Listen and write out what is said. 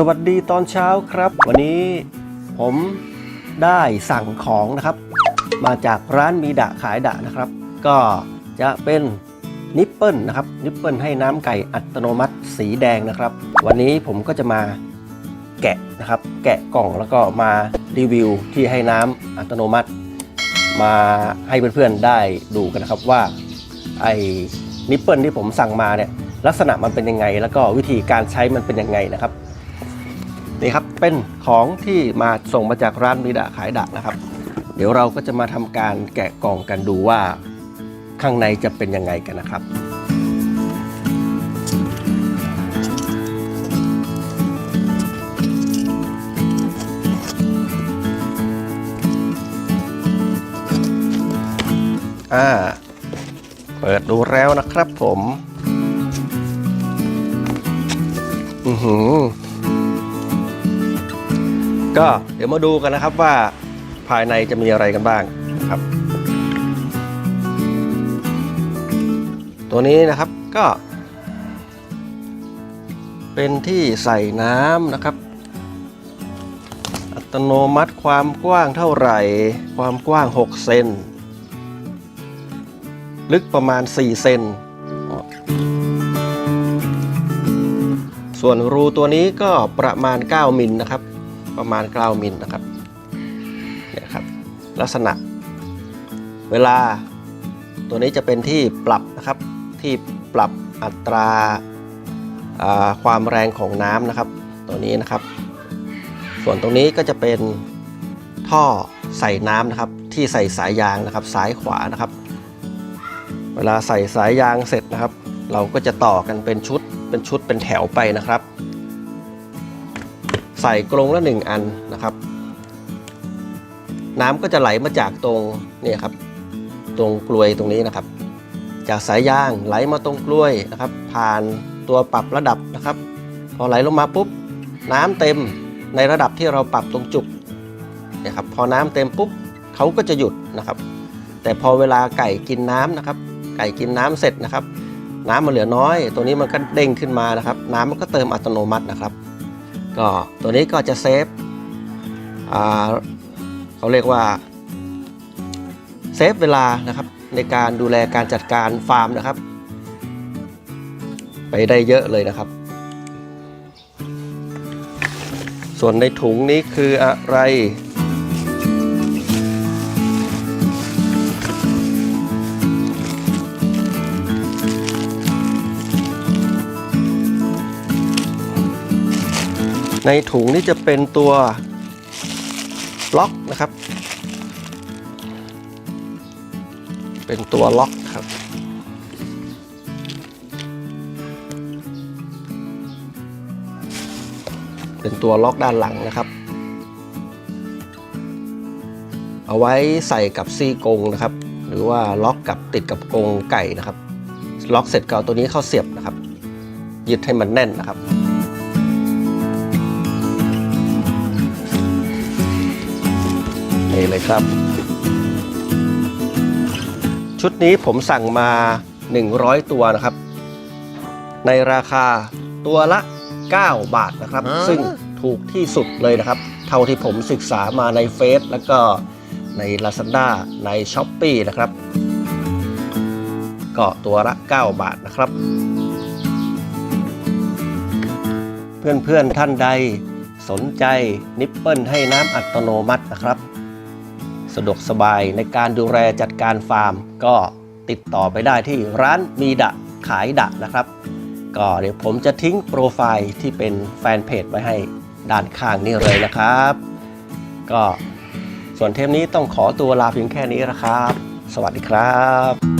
สวัสดีตอนเช้าครับ วันนี้ผมได้สั่งของนะครับ มาจากร้านมีดะขายดะนะครับ ก็จะเป็นนิปเปิลนะครับนิปเปิลให้น้ำไก่อัตโนมัติสีแดงนะครับ วันนี้ผมก็จะมาแกะนะครับ แกะกล่องแล้วก็มารีวิวที่ให้น้ำอัตโนมัติ มาให้เพื่อนๆได้ดูกันนะครับว่าไอ้นิปเปิลที่ผมสั่งมาเนี่ยลักษณะมันเป็นยังไง แล้วก็วิธีการใช้มันเป็นยังไงนะครับ นี่ครับเป็นของที่มาส่งมาจากร้านมิดะขายดะนะครับ เดี๋ยวเราก็จะมาทำการแกะกล่องกันดูว่าข้างในจะเป็นยังไงกันนะครับอ่าเปิดดูแล้วนะครับผม อือหือ ก็เดี๋ยวมาดูกันนะครับว่าภายในจะมีอะไรกันบ้างครับ ตัวนี้นะครับก็ เป็นที่ใส่น้ำนะครับ อัตโนมัติความกว้างเท่าไหร่ ความกว้าง 6 เซนลึกประมาณ 4 เซน ส่วนรูตัวนี้ก็ประมาณ 9 มิลนะครับ ประมาณ 9 มิลนะครับเนี่ยครับ ลักษณะ เวลาตัวนี้จะเป็นที่ปรับนะครับที่ปรับอัตราความแรงของน้ำนะครับ ตัวนี้นะครับ ส่วนตรงนี้ก็จะเป็นท่อใส่น้ำนะครับ ที่ใส่สายยางนะครับ ซ้ายขวานะครับ เวลาใส่สายยางเสร็จนะครับ เราก็จะต่อกันเป็นชุดเป็นชุดเป็นแถวไปนะครับ ใส่กรงละหนึ่งอันนะครับ น้ำก็จะไหลมาจากตรงนี่ครับ ตรงกลวยตรงนี้นะครับ จากสายยางไหลมาตรงกล้วยนะครับ ผ่านตัวปรับระดับนะครับ พอไหลลงมาปุ๊บ น้ำเต็มในระดับที่เราปรับตรงจุกนี่ยครับพอน้ำเต็มปุ๊บเขาก็จะหยุดนะครับ แต่พอเวลาไก่กินน้ำนะครับ ไก่กินน้ำเสร็จนะครับ น้ำมันเหลือน้อย ตัวนี้มันก็เด้งขึ้นมานะครับ น้ำมันก็เติมอัตโนมัตินะครับ ก็ตัวนี้ก็จะเซฟเขาเรียกว่าเซฟเวลานะครับในการดูแลการจัดการฟาร์มนะครับ ไปได้เยอะเลยนะครับ ส่วนในถุงนี้คืออะไร ในถุงนี้จะเป็นตัวล็อกนะครับ เป็นตัวล็อกครับ เป็นตัวล็อกด้านหลังนะครับ เอาไว้ใส่กับซี่กงนะครับ หรือว่าล็อกกับติดกับกงไก่นะครับ ล็อกเสร็จก็เอาตัวนี้เข้าเสียบนะครับ ยึดให้มันแน่นนะครับ เลยครับ ชุดนี้ผมสั่งมา 100 ตัวนะครับ ในราคาตัวละ 9 บาทนะครับ ซึ่งถูกที่สุดเลยนะครับ เท่าที่ผมศึกษามาในเฟซแล้วก็ใน Lazada ใน s h อ p e e นะครับ ก็ตัวละ 9 บาทนะครับ เพื่อนๆท่านใดสนใจนิปเปิลให้น้ำอัตโนมัตินะครับ สะดวกสบายในการดูแลจัดการฟาร์ม ก็ติดต่อไปได้ที่ร้านมีดะขายดะนะครับ ก็เดี๋ยวผมจะทิ้งโปรไฟล์ที่เป็นแฟนเพจไว้ให้ด้านข้างนี้เลยนะครับ ก็ส่วนเทปนี้ต้องขอตัวลาเพียงแค่นี้นะครับ สวัสดีครับ